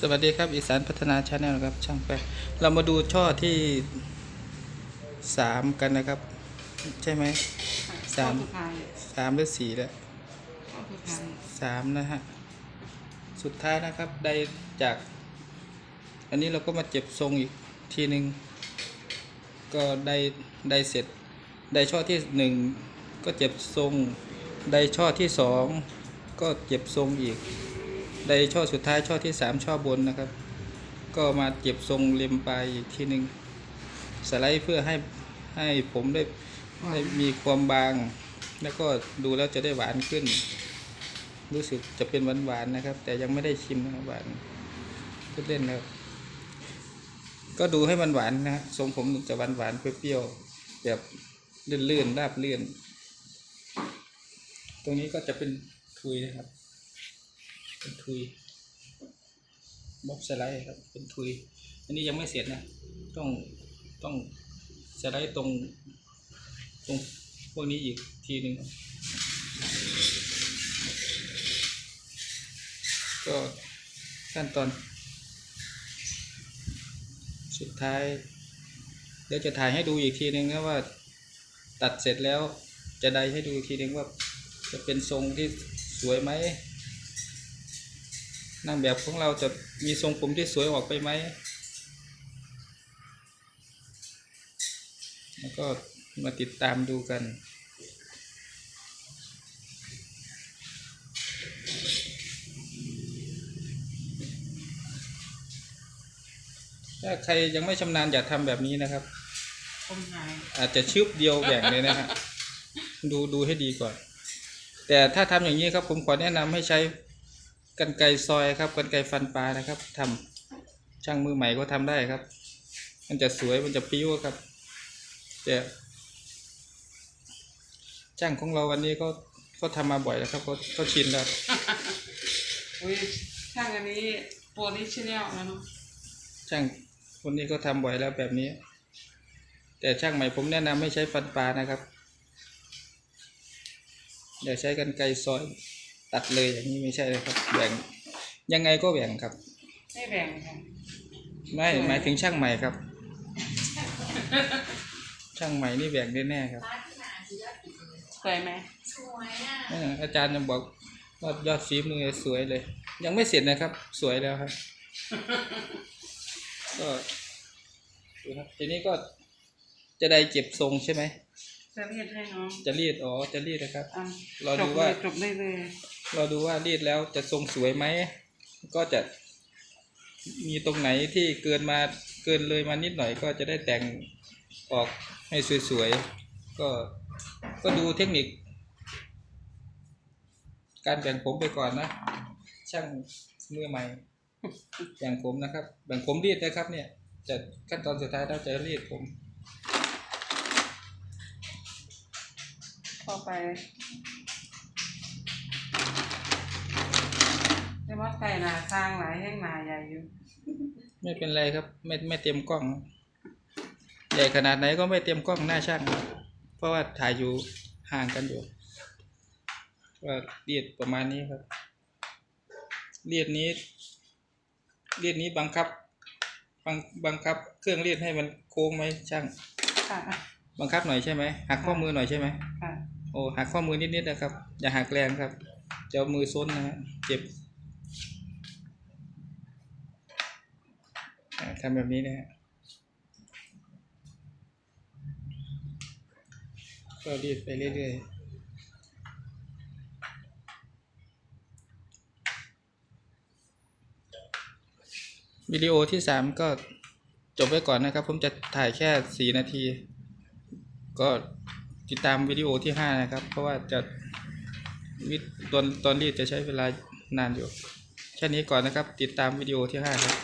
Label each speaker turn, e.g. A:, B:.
A: สวัสดีครับอีสานพัฒนาชาแนลครับช่างแปะเรามาดูช่อที่สามกันนะครับ ใช่ไหมสาม
B: ข้อสุดท้าย
A: สามหรือสี่แล้ว
B: ข้อสุดท้าย
A: สามนะฮะสุดท้ายนะครับได้จาก อันนี้เราก็มาเจ็บทรงอีกทีหนึ่งก็ได้ได้เสร็จ ได้ช่อที่หนึ่งก็เจ็บทรง ได้ช่อที่สองก็เจ็บทรงอีก ได้ช่อสุดท้ายช่อที่สามช่อบนนะครับ ก็มาเจ็บทรงเล็มปลายอีกทีหนึ่งสไลด์เพื่อให้ให้ผมได้ได้มีความบาง แล้วก็ดูแล้วจะได้หวานขึ้น รู้สึกจะเป็นหวานหวานๆนะครับ แต่ยังไม่ได้ชิมนะหวานเล่นนะครับก็ดูให้มันหวานนะทรงผมจะหวานหวานๆเปรี้ยวๆแบบลื่นๆราบลื่นตรงนี้ก็จะเป็นทุยนะครับ เป็นทุยบ๊อบสไลด์ครับเป็นทุย อันนี้ยังไม่เสร็จนะ ต้องต้องสไลด์ตรงตรงพวกนี้อีกทีหนึ่งก็ขั้นตอน สุดท้าย เดี๋ยวจะถ่ายให้ดูอีกทีหนึ่งนะว่าตัดเสร็จแล้วจะได้ให้ดูอีกทีนึงว่าจะเป็นทรงที่สวยไหม นางแบบของเราจะมีทรงผมที่สวยออกไปไหม แล้วก็มาติดตามดูกัน ถ้าใครยังไม่ชำนาญอย่าทำแบบนี้นะครับ อาจจะชึบเดียวแบ่งเลยนะฮะ ดูดูให้ดีก่อน แต่ถ้าทำอย่างนี้ครับผมขอแนะนำให้ใช้ กันไกรซอยครับกันไกรฟันปลานะครับทำช่างมือใหม่ก็ทำได้ครับ มันจะสวยมันจะปิ้วครับแต่ช่างของเราวันนี้ก็ก็ทำมาบ่อยแล้วครับเขาเขาชินแล้ว
B: อุ้ยช่างอันนี้โปรดิชแนลแล้วเนาะ
A: ช่างคนนี้ก็ทำบ่อยแล้วแบบนี้ แต่ช่างใหม่ผมแนะนำให้ใช้ฟันปลานะครับอย่าใช้กันไกรซอย ตัดเลยอย่างนี้ไม่ใช่เลยครับแบ่งยังไงก็แบ่งครับ
B: ไม่แบ่งค่ะ
A: ไม่หมายถึงช่างใหม่ครับ ช่างใหม่นี่แบ่งแน่ๆครับ
B: สวยไหม
A: เอออาจารย์ยังบอกว่ายอดฝีมือสวยเลย ยังไม่เสร็จนะครับ สวยแล้วครับ ก็ดูครับทีนี้ก็จะได้เจ็บทรงใช่ไหม
B: จะเรียกให้น้อง
A: จะรีดอ๋อจะรีดนะครับ
B: อะ
A: รอดู
B: จบ
A: ว่า
B: เลยจบได้เลย
A: เราดูว่ารีดแล้วจะทรงสวยไหมก็จะมีตรงไหนที่เกินมาเกินเลยมานิดหน่อย ก็จะได้แต่งออกให้สวยๆก็ก็ดูเทคนิค การแบ่งผมไปก่อนนะ ช่างมือใหม่ แบ่งผมนะครับ แบ่งผมรีดนะครับ เนี่ย จะขั้นตอนสุดท้ายเราจะรีดผม
B: ไปแต่ว่าไก่หนาสร้างหลายแห้งหนาใหญ่อยู่
A: ไม่เป็นไรครับ ไม่ไม่เตรียมกล้อง ใหญ่ขนาดไหนก็ไม่เตรียมกล้องหน้าช่างเพราะว่าถ่ายอยู่ห่างกันอยู่ก็เรียดประมาณนี้ครับ เรียดนี้ เรียดนี้บังคับ บังบังคับ เครื่องเรียดให้มันโค้งไหมช่าง
B: ค่ะ
A: บังคับหน่อยใช่ไหมหักข้อมือหน่อยใช่ไหม
B: ค่ะ
A: โอ้หักข้อมือนิดๆนะครับ อย่าหักแรงครับจะมือซ้นนะฮะเจ็บทำแบบนี้นะฮะก็รีดไปเรื่อยๆวิดีโอที่สามก็จบไว้ก่อนนะครับ ผมจะถ่ายแค่สี่นาที ก็ ติดตามวิดีโอที่ห้านะครับ เพราะว่าจะวิตอนตอนรีดจะใช้เวลานานอยู่ แค่นี้ก่อนนะครับ ติดตามวิดีโอที่ห้าครับ